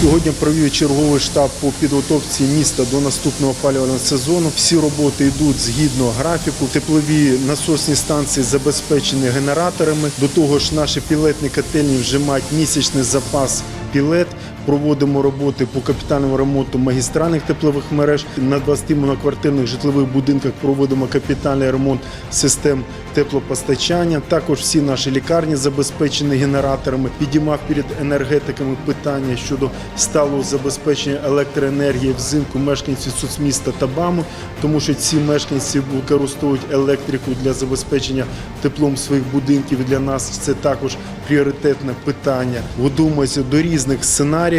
Сьогодні провів черговий штаб по підготовці міста до наступного опалювального сезону. Всі роботи йдуть згідно графіку. Теплові насосні станції забезпечені генераторами. До того ж, наші пілетні котельні вже мають місячний запас пілет. Проводимо роботи по капітальному ремонту магістральних теплових мереж. На 20 моноквартирних житлових будинках проводимо капітальний ремонт систем теплопостачання. Також всі наші лікарні забезпечені генераторами. Підіймав перед енергетиками питання щодо сталого забезпечення електроенергії взимку мешканців соцміста та БАМу, тому що ці мешканці використовують електрику для забезпечення теплом своїх будинків. Для нас це також пріоритетне питання. Готуємося до різних сценаріїв,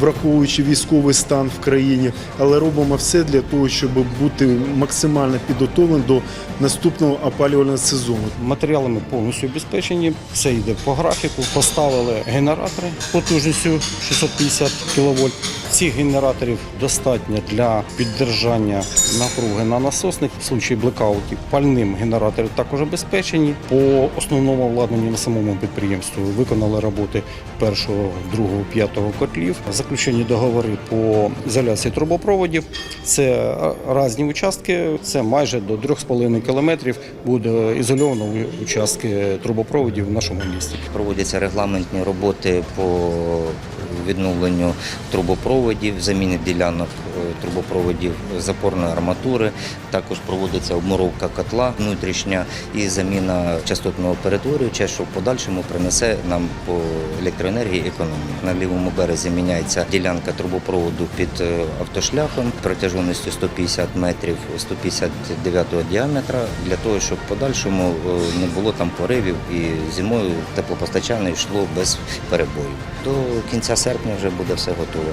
враховуючи військовий стан в країні, але робимо все для того, щоб бути максимально підготовленим до наступного опалювального сезону. Матеріалами повністю обезпечені, все йде по графіку. Поставили генератори потужністю 650 кВт. Цих генераторів достатньо для піддержання напруги на насосних в случаї блекаутів. Пальним генератори також обезпечені. По основному обладнанню на самому підприємстві виконали роботи першого, другого, п'ятого котлів. Заключені договори по ізоляції трубопроводів. Це різні участки, це майже до 3,5 кілометрів буде ізольовано участки трубопроводів в нашому місті. Проводяться регламентні роботи по відновленню трубопроводів, заміни ділянок трубопроводів запорної арматури. Також проводиться обмуровка котла внутрішня і заміна частотного перетворювача, що в подальшому принесе нам по електроенергії економію. На лівому березі міняється ділянка трубопроводу під е, автошляхом протяжністю 150 метрів 159 діаметра для того, щоб в подальшому е, не було там поривів і зимою теплопостачання йшло без перебоїв. До кінця серпня вже буде все готове.